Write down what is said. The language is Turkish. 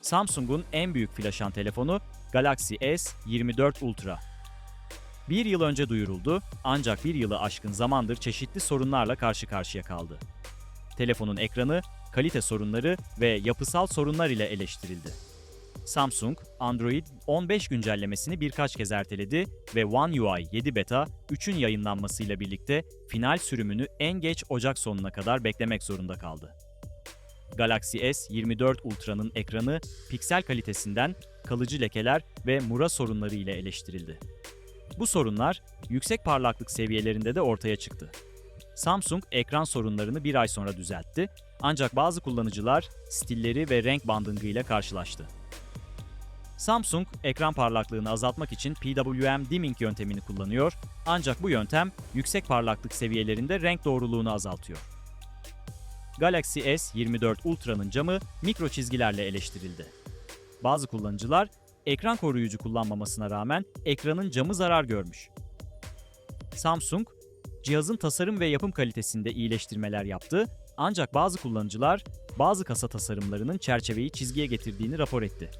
Samsung'un en büyük flaşan telefonu Galaxy S24 Ultra. Bir yıl önce duyuruldu ancak bir yılı aşkın zamandır çeşitli sorunlarla karşı karşıya kaldı. Telefonun ekranı, kalite sorunları ve yapısal sorunlar ile eleştirildi. Samsung, Android 15 güncellemesini birkaç kez erteledi ve One UI 7 Beta 3'ün yayınlanmasıyla birlikte final sürümünü en geç Ocak sonuna kadar beklemek zorunda kaldı. Galaxy S24 Ultra'nın ekranı piksel kalitesinden kalıcı lekeler ve mura sorunları ile eleştirildi. Bu sorunlar yüksek parlaklık seviyelerinde de ortaya çıktı. Samsung ekran sorunlarını bir ay sonra düzeltti ancak bazı kullanıcılar stilleri ve renk bandingı ile karşılaştı. Samsung ekran parlaklığını azaltmak için PWM dimming yöntemini kullanıyor ancak bu yöntem yüksek parlaklık seviyelerinde renk doğruluğunu azaltıyor. Galaxy S24 Ultra'nın camı mikro çizgilerle eleştirildi. Bazı kullanıcılar ekran koruyucu kullanmamasına rağmen ekranın camı zarar görmüş. Samsung, cihazın tasarım ve yapım kalitesinde iyileştirmeler yaptı ancak bazı kullanıcılar bazı kasa tasarımlarının çerçeveyi çizgiye getirdiğini rapor etti.